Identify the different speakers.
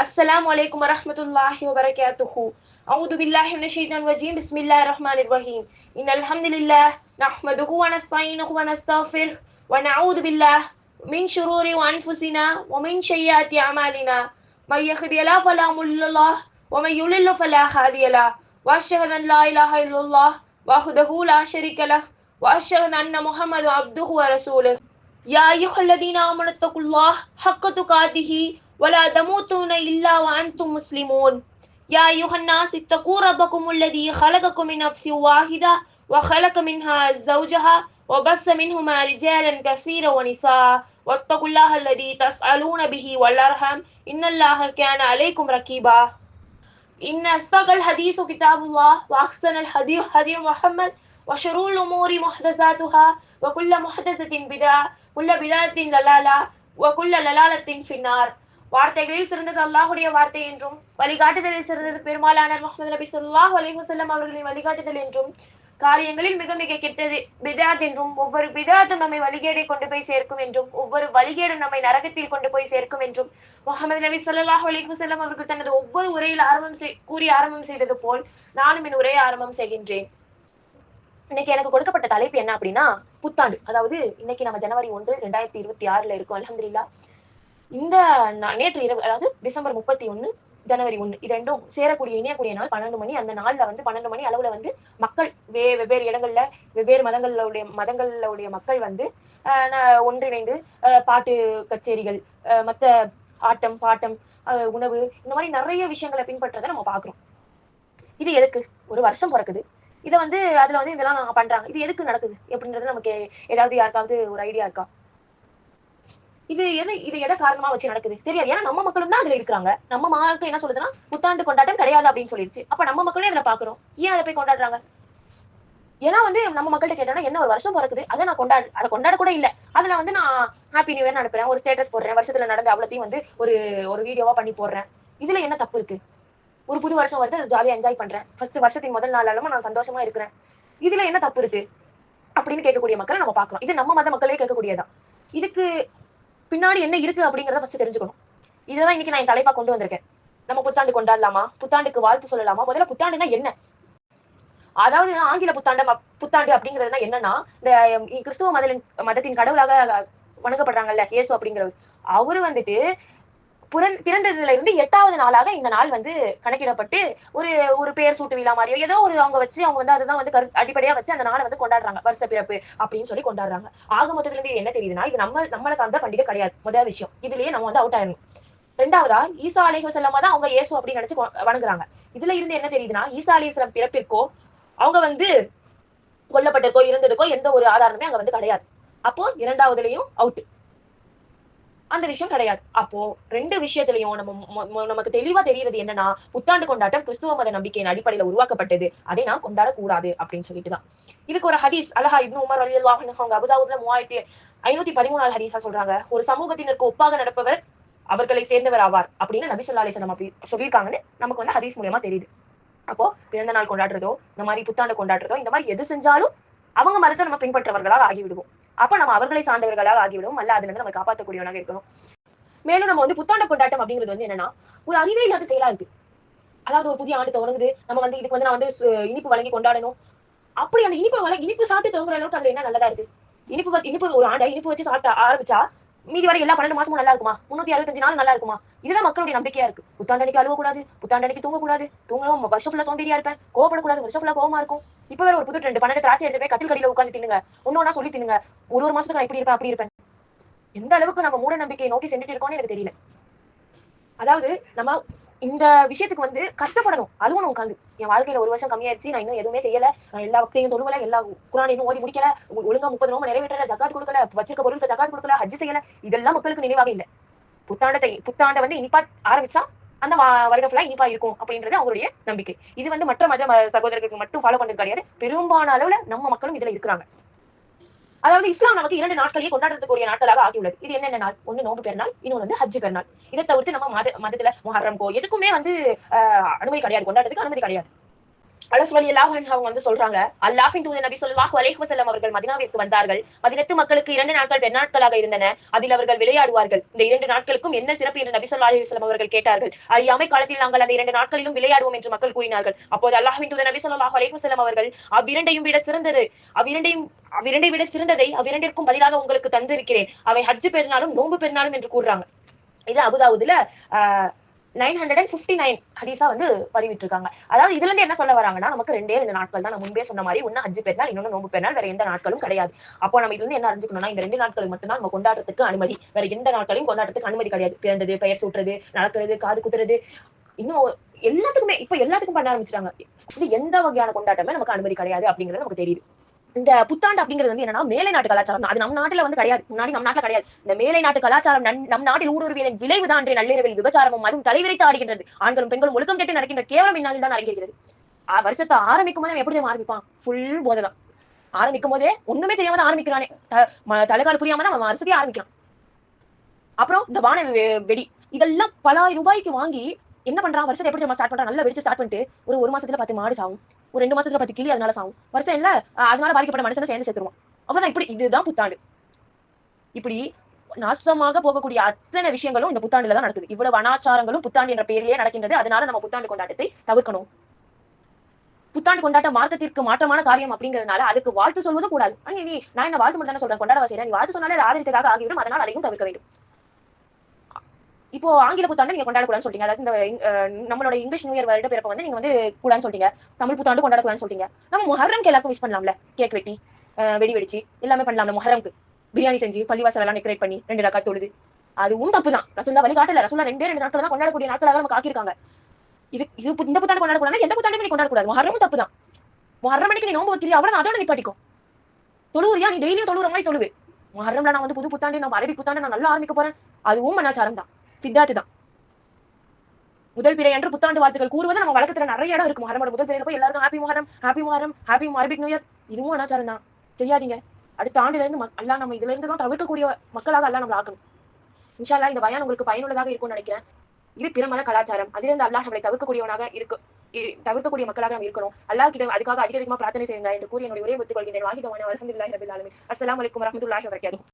Speaker 1: السلام عليكم ورحمة الله وبركاته. أعوذ بالله من الشيطان الرجيم. بسم الله الرحمن الرحيم. إن الحمد لله نحمده ونستعينه ونستغفره ونعوذ بالله من شرور أنفسنا ومن سيئات أعمالنا. من يهدي الله فلا مضل له ومن يضلل فلا هادي له. وأشهد أن لا إله إلا الله وحده لا شريك له. وأشهد أن محمد عبده ورسوله. يا أيها الذين آمنوا اتقوا الله حق تقاته ولا تموتون إلا وأنتم مسلمون. يا أيها الناس اتقوا ربكم الذي خلقكم من نفس واحدة وخلق منها زوجها وبث منهما رجالا كثيرا ونساء. واتقوا الله الذي تسألون به والأرحم إن الله كان عليكم رقيبا. إن أصدق الحديث كتاب الله وأحسن الحديث هدي محمد وشر الأمور محدثاتها وكل محدثة بدعة كل بدعة ضلالة وكل ضلالة في النار. வார்த்தைகளில் சிறந்தது அல்லாஹுடைய வார்த்தை என்றும் வழிகாட்டுதலில் சிறந்தது பெருமாளான முகமது நபி சொல்லாஹ் அலிஹசல்லம் அவர்களின் வழிகாட்டுதல் என்றும் காரியங்களில் மிக மிக கெட்டது பிதாத் என்றும் ஒவ்வொரு பிதாத்தும் நம்மை வழிகேடை கொண்டு போய் சேர்க்கும் என்றும் ஒவ்வொரு வழிகேடும் நம்மை நரகத்தில் கொண்டு போய் சேர்க்கும் என்றும் முகமது நபி சொல்லாஹ் அலிஹசல்லம் அவர்கள் தனது ஒவ்வொரு உரையில் ஆரம்பம் செய் கூறி ஆரம்பம் செய்தது போல் நானும் என் உரையை ஆரம்பம் செய்கின்றேன். இன்னைக்கு எனக்கு கொடுக்கப்பட்ட தலைப்பு என்ன அப்படின்னா புத்தாண்டு. அதாவது இன்னைக்கு நம்ம ஜனவரி ஒன்று ரெண்டாயிரத்தி இருபத்தி ஆறுல இருக்கும் அலமதுல்லா இந்த நேற்று இரவு அதாவது டிசம்பர் முப்பத்தி ஒண்ணு ஜனவரி ஒண்ணு இது ரெண்டும் சேரக்கூடிய இணையக்கூடிய நாள் பன்னெண்டு மணி. அந்த நாள்ல வந்து பன்னெண்டு மணி அளவுல வந்து மக்கள் வே வெவ்வேறு இடங்கள்ல வெவ்வேறு மதங்களுடைய மதங்களுடைய மக்கள் வந்து ஆஹ் ஒன்றிணைந்து பாட்டு கச்சேரிகள் ஆஹ் மத்த ஆட்டம் பாட்டம் உணவு இந்த மாதிரி நிறைய விஷயங்களை பின்பற்றதை நம்ம பாக்குறோம் இது எதுக்கு? ஒரு வருஷம் பிறக்குது. இதை வந்து அதுல வந்து இதெல்லாம் பண்றாங்க. இது எதுக்கு நடக்குது? எப்படின்றது நமக்கு ஏதாவது யாருக்காவது ஒரு ஐடியா இருக்கா? இது எது இது எதை காரணமா வச்சு நடக்குது? தெரியாது. ஏன்னா நம்ம மக்களும் தான் அதுல இருக்கிறாங்க. நம்ம மார்க்கம் என்ன சொல்லுதுன்னா புத்தாண்டு கொண்டாட்டம் கிடையாது அப்படின்னு சொல்லிருச்சு. அப்ப நம்ம மக்களே இதுல பாக்குறோம்? ஏன் அதை போய் கொண்டாடுறாங்க? ஏன்னா வந்து நம்ம மக்கள்கிட்ட கேட்டோம்னா என்ன ஒரு வருஷம் பிறக்குது? அதை நான் கொண்டாடு அதை கொண்டாட கூட இல்ல. அதுல வந்து நான் ஹாப்பி நியூ இயர் அனுப்புறேன். ஒரு ஸ்டேட்டஸ் போடுறேன். வருஷத்துல நடந்த அவ்வளத்தையும் வந்து ஒரு ஒரு வீடியோவா பண்ணி போடுறேன். இதுல என்ன தப்பு இருக்கு? ஒரு புது வருஷம் வருது அதை ஜாலியா என்ஜாய் பண்றேன். ஃபர்ஸ்ட் வருஷத்தின் முதல் நாள் நான் சந்தோஷமா இருக்கிறேன். இதுல என்ன தப்பு இருக்கு? அப்படின்னு கேட்கக்கூடிய மக்களை நம்ம பாக்குறோம். இது நம்ம மத மக்களே கேட்கக்கூடியதான் இதுக்கு பின்னாடி என்ன இருக்கு அப்படிங்கறத ஃபர்ஸ்ட் தெரிஞ்சுக்கணும். இதுதான் இன்னைக்கு நான் என் தலைப்பா கொண்டு வந்திருக்கேன். நம்ம புத்தாண்டு கொண்டாடலாமா? புத்தாண்டுக்கு வாழ்த்து சொல்லலாமா? முதல்ல புத்தாண்டுனா என்ன? அதாவது ஆங்கில புத்தாண்டு புத்தாண்டு அப்படிங்கிறதுனா என்னன்னா இந்த கிறிஸ்துவ மதலின் மதத்தின் கடவுளாக வணங்கப்படுறாங்கல்ல இயேசு அப்படிங்கிறவர். அவரு வந்துட்டு புறந் பிறந்ததுல இருந்து எட்டாவது நாளாக இந்த நாள் வந்து கணக்கிடப்பட்டு ஒரு ஒரு பெயர் சூட்டு விழா மாதிரியோ ஏதோ ஒரு அவங்க வச்சு அவங்க வந்து அதுதான் வந்து கரு அடிப்படையா வச்சு அந்த நாளை வந்து கொண்டாடுறாங்க. வருஷ பிறப்பு அப்படின்னு சொல்லி கொண்டாடுறாங்க. ஆக மொத்தத்துல இருந்து என்ன தெரியுதுன்னா இது நம்ம நம்மளை சார்ந்த பண்டிகை கிடையாது. முதல் விஷயம். இதுலயே நம்ம வந்து அவுட் ஆயிடணும். ரெண்டாவதா ஈசா அலைஹி செல்லமா தான் அவங்க இயேசு அப்படின்னு நினைச்சு வணங்குறாங்க. இதுல இருந்து என்ன தெரியுதுன்னா ஈசா அலைஹி பிறப்பிற்கோ அவங்க வந்து கொல்லப்பட்டிருக்கோ இருந்ததுக்கோ எந்த ஒரு ஆதாரமே அங்க வந்து கிடையாது. அப்போ இரண்டாவதுலயும் அவுட் அந்த விஷயம் கிடையாது. அப்போ ரெண்டு விஷயத்திலையும் நம்ம நமக்கு தெளிவா தெரியறது என்னன்னா புத்தாண்டு கொண்டாட்டம் கிறிஸ்துவ மத நம்பிக்கையின் அடிப்படையில உருவாக்கப்பட்டது. அதை நாம் கொண்டாடக்கூடாது அப்படின்னு சொல்லிட்டு தான். இதுக்கு ஒரு ஹதீஸ் அலஹா இப்னு உமர் அலி அன்ஹு அவங்க மூவாயிரத்தி ஐநூத்தி பதிமூணாவது ஹதீஸா சொல்றாங்க. ஒரு சமூகத்தினருக்கு ஒப்பாக நடப்பவர் அவர்களை சேர்ந்தவர் ஆவார் அப்படின்னு நபி ஸல்லல்லாஹு அலைஹி அப்படி சொல்லியிருக்காங்கன்னு நமக்கு வந்து ஹதீஸ் மூலியமா தெரியுது. அப்போ பிறந்த நாள் கொண்டாடுறதோ இந்த மாதிரி புத்தாண்டு கொண்டாடுறதோ இந்த மாதிரி எது செஞ்சாலும் அவங்க மதத்தை நம்ம பின்பற்றவர்களால் ஆகிவிடுவோம். அப்ப நம்ம அவர்களை சார்ந்தவர்களாக ஆகிவிடும் அல்ல அதுல இருந்து நம்ம காப்பாற்றக்கூடியவனாக இருக்கணும். மேலும் நம்ம வந்து புத்தாண்டு கொண்டாட்டம் அப்படிங்கிறது வந்து என்னன்னா ஒரு அறிவே இல்லாத செயலா இருக்கு. அதாவது ஒரு புதிய ஆண்டு தொடங்குது நம்ம வந்து இதுக்கு வந்து நான் வந்து இனிப்பு வழங்கி கொண்டாடணும். அப்படி அந்த இனிப்பு வழங்கி இனிப்பு சாப்பிட்டு துவங்குற அளவுக்கு அதுல என்ன நல்லதா இருக்கு? இனிப்பு வ- இனிப்பு ஒரு ஆண்டை இனிப்பு வச்சு சாப்பிட்டு ஆரம்பிச்சா மீதி வரை எல்லா பன்னெண்டு மாசமும் நல்லா இருக்குமா? முன்னூத்தி அறுபத்தஞ்சு நாள் நல்லா இருக்குமா? இதுதான் மக்களுடைய நம்பிக்கையா இருக்கு. புத்தாண்டனைக்கு அழுவ கூடாது புத்தாண்டனைக்கு தூங்க கூடாது தூங்கணும் வருஷம் ஃபுல்லா சோம்பேறியா இருப்பேன். கோவப்படக்கூடாது வருஷம் ஃபுல்லா கோவமா இருக்கும். இப்ப வேற ஒரு புது ட்ரெண்ட் பன்னெண்டு திராட்சை எடுத்து போய் கட்டில் கடியில உட்காந்து தின்னுங்க. ஒன்னொன்னா சொல்லி தின்னுங்க. ஒரு ஒரு மாசத்துக்கு நான் இப்படி இருப்பேன் அப்படி இருப்பேன். எந்த அளவுக்கு நம்ம மூட நம்பிக்கையை நோக்கி சென்றுட்டு இருக்கோம்னு எனக்கு தெரியல. அதாவது நம்ம இந்த விஷயத்துக்கு வந்து கஷ்டப்படணும் அழுவணும் உட்காந்து என் வாழ்க்கையில ஒரு வருஷம் கம்மியாயிருச்சு நான் இன்னும் எதுவுமே செய்யல. நான் எல்லா வக்தையும் தொழுவல எல்லா குரானையும் ஓதி முடிக்கல ஒழுங்கா முப்பது நோம்பு நிறைவேற்றல ஜக்காத் கொடுக்கல வச்சிருக்க பொருளுக்கு ஜக்காத் கொடுக்கல ஹஜ் செய்யல. இதெல்லாம் மக்களுக்கு நினைவாக இல்லை. புத்தாண்டத்தை புத்தாண்டை வந்து இனிப்பா ஆரம்பிச்சா அந்த வருட வருடம் ஃபுல்லா இனிப்பா இருக்கும் அப்படின்றது அவங்களுடைய நம்பிக்கை. இது வந்து மற்ற மத சகோதரர்களுக்கு மட்டும் ஃபாலோ பண்றது கிடையாது. பெரும்பாலான அளவுல நம்ம மக்களும் இதுல இருக்கிறாங்க. அதாவது இஸ்லாம் நமக்கு இரண்டு நாட்களையே கொண்டாடுறதுக்குரிய நாட்களாக ஆகியுள்ளது. இது என்னென்ன நாள்? ஒண்ணு நோம்பு பெருநாள் இன்னொன்று வந்து ஹஜ் பெருநாள். இதை தவிர்த்து நம்ம மத மதத்துல முஹர்ரம்கோ எதுக்குமே வந்து ஆஹ், அனுமதி கிடையாது. கொண்டாடுறதுக்கு அனுமதி கிடையாது. அலஸ் வழி அவங்க வந்து சொல்றாங்க. அல்லாஹின் தூதர் நபி சொல்லாஹ் அலேஹ் வசல்லம் அவர்கள் மதினாவிற்கு வந்தார்கள். மதினத்து மக்களுக்கு இரண்டு நாட்கள் பெருநாட்களாக இருந்தன. அதில் அவர்கள் விளையாடுவார்கள். இந்த இரண்டு நாட்களுக்கும் என்ன சிறப்பு என்று நபி சொல்லா அலைஹி அவர்கள் கேட்டார்கள். அறியாமை காலத்தில் நாங்கள் அந்த இரண்டு நாட்களிலும் விளையாடுவோம் என்று மக்கள் கூறினார்கள். அப்போது அல்லாஹின் தூதர் நபி சொல்லாஹ் அலேஹ் வசல்லம் அவர்கள் அவ்விரண்டையும் விட சிறந்தது அவ்விரண்டையும் அவ்விரண்டை விட சிறந்ததை அவ்விரண்டிற்கும் பதிலாக உங்களுக்கு தந்திருக்கிறேன். அவை ஹஜ் பெருநாளும் நோன்பு பெருநாளும் என்று கூறுறாங்க. இது அபுதாவுதுல nine hundred and fifty nine ஹதீஸா வந்து பதிவிட்டிருக்காங்க. அதாவது இதுல இருந்து என்ன சொல்ல வராங்கன்னா நமக்கு ரெண்டே ரெண்டு நாட்கள் தான். நான் முன்பே சொன்ன மாதிரி ஒன்னு ஹஜ் பெருநாள் இன்னொன்னு நோம்பு பெருநாள் வேற எந்த நாட்களும் கிடையாது. அப்போ நம்ம இதுல இருந்து என்ன அறிஞ்சுக்கணும்னா இந்த ரெண்டு நாட்களுக்கு மட்டும்தான் நம்ம கொண்டாடுறதுக்கு அனுமதி. வேற எந்த நாட்களையும் கொண்டாடுறதுக்கு அனுமதி கிடையாது. பிறந்தது பெயர் சூட்டுறது நடக்கிறது காது குத்துறது. இன்னும் எல்லாத்துக்குமே இப்ப எல்லாத்துக்கும் பண்ண ஆரம்பிச்சிட்டாங்க. இது எந்த வகையான கொண்டாட்டமே நமக்கு அனுமதி கிடையாது அப்படிங்கறது நமக்கு தெரியுது. இந்த புத்தாண்டு அப்படிங்கிறது வந்து என்னன்னா மேலை நாட்டு கலாச்சாரம் தான். அது நம்ம நாட்டுல வந்து கிடையாது. முன்னாடி நம்ம நாட்டுல கிடையாது. இந்த மேலை நாட்டு கலாச்சாரம் நம் நாட்டில் ஊடுருவியதன் விளைவுதான் அன்றைய நள்ளிரவில் விபச்சாரமும் அதுவும் தலைவிரித்து ஆடுகின்றது. ஆண்களும் பெண்களும் ஒழுக்கம் கெட்டு நடக்கின்ற கேவலம் இந்நாளில் தான் அரங்கிறது வருஷத்தை ஆரம்பிக்கும் போது எப்படி ஆரம்பிப்பான்? ஃபுல் போதைதான். ஆரம்பிக்கும் போதே ஒண்ணுமே தெரியாம தான் ஆரம்பிக்கிறானே. தலைகால் புரியாம தான் அவன் வருஷத்தையே ஆரம்பிக்கிறான். அப்புறம் இந்த வான வெ- வெடி இதெல்லாம் பல ரூபாய்க்கு வாங்கி என்ன பண்றான் வருஷத்தை எப்படி நம்ம ஸ்டார்ட் பண்றான் நல்லா வெடிச்சு ஸ்டார்ட் பண்ணிட்டு ஒரு ஒரு மாசத்துல பத்து மாடு சாகும் ஒரு ரெண்டு மாசத்துல பத்து கிளி அதனால சாகும் வருஷம் இல்ல அதனால பாதிக்கப்பட்ட மனுஷனை சேர்ந்து சேர்த்துருவான் அவ்வளவுதான். இப்படி இதுதான் புத்தாண்டு. இப்படி நாசமாக போகக்கூடிய அத்தனை விஷயங்களும் இந்த புத்தாண்டுல தான் நடக்குது. இவ்வளவு அனாச்சாரங்களும் புத்தாண்டு என்ற பெயரிலேயே நடக்கின்றது. அதனால நம்ம புத்தாண்டு கொண்டாட்டத்தை தவிர்க்கணும். புத்தாண்டு கொண்டாட்டம் மார்க்கத்திற்கு மாற்றமான காரியம் அப்படிங்கிறதுனால அதுக்கு வாழ்த்து சொல்வதும் கூடாது. நீ நான் என்ன வாழ்த்து மட்டும் தானே சொல்றேன்? கொண்டாட வசதி நீ வாழ்த்து சொன்னாலே அது ஆதரித்ததாக ஆகிவிடும். அதனால் அதையும் தவிர்க்க வேண்டும். இப்போ ஆங்கில புத்தாண்டு நீங்க கொண்டாடக்கூடாதுன்னு சொல்றீங்க அதாவது இந்த நம்மளோட இங்கிலீஷ் நியூ இயர் வருட பிறப்ப வந்து நீங்க வந்து கூடாதுன்னு சொல்றீங்க தமிழ் புத்தாண்டு கொண்டாடக்கூடாதுன்னு சொல்றீங்க நம்ம முஹர்ரம்க்கு எல்லாருக்கும் விஷ் பண்ணலாம்ல. கேக் வெட்டி அஹ், வெடி வெடிச்சு எல்லாமே பண்ணலாம்ல முஹர்ரம்க்கு. பிரியாணி செஞ்சு பள்ளிவாசல் எல்லாம் டெக்கரேட் பண்ணி ரெண்டு ரக்கா தொழுது. அதுவும் தப்பு தான் ரசுல்லா வழிகாட்டல ரசுல்லா ரெண்டே ரெண்டு நாட்கள் தான் கொண்டாடக்கூடிய நாட்களாக நம்ம ஆக்கியிருக்காங்க. இது இது இந்த புத்தாண்டு கொண்டாடக்கூடாது எந்த புத்தாண்டு நீ கொண்டாடக்கூடாது முஹர்ரமும் தப்பு தான் முஹர்ரம் மணிக்கு நீ நோம்பு வைக்கிறியா? அவ்வளவு அதோட நிப்பாட்டிக்கும் தொழுவுறியா? நீ டெய்லியும் தொழுவுற மாதிரி தொழுவு. முஹர்ரம்ல நான் வந்து புது புத்தாண்டு நான் அரபி புத்தாண்டு நான் நல்லா ஆரம்பிக்க போறேன். அதுவும் மன்னாச்சாரம் தான் சித்தாத்து தான் முதல் பிறை என்று புத்தாண்டு வாழ்த்துக்கள் கூறுவது நம்ம வழக்கத்துல நிறைய இடம் இருக்கும் முஹரமோட முதல் பிறையில போய் எல்லாருக்கும் happy Muharram happy Muharram happy Arabic new year இதுவும் அனாச்சாரம் தான் செய்யாதீங்க. அடுத்த ஆண்டுல இருந்து மக்- நம்ம இதுல இருந்து தான் தவிர்க்கக்கூடிய மக்களாக அல்லாஹ் நம்மள ஆக்கணும். இன்ஷால்லா இந்த பயான் உங்களுக்கு பயனுள்ளதாக இருக்கும்னு நினைக்கிறேன். இது பிற மத கலாச்சாரம். அதிலிருந்து அல்லாஹ் நம்மளை தவிர்க்கக்கூடியவனாக இருக்கு. தவிர்க்கக்கூடிய மக்களாக நாம் இருக்கணும். அல்லாஹ் கிட்ட அதுக்காக அதிக அதிகமாக பிரார்த்தனை செய்யுங்க என்று கூறி என்னுடைய ஒரே ஒத்துக்கொள்கிறேன் வாஹிதமான அல்ஹம்துலில்லாஹி ரபில் ஆலமீன். அஸ்லாம் வலைக்கம் வரமத்துல்லாஹி வபரகாத்துஹு.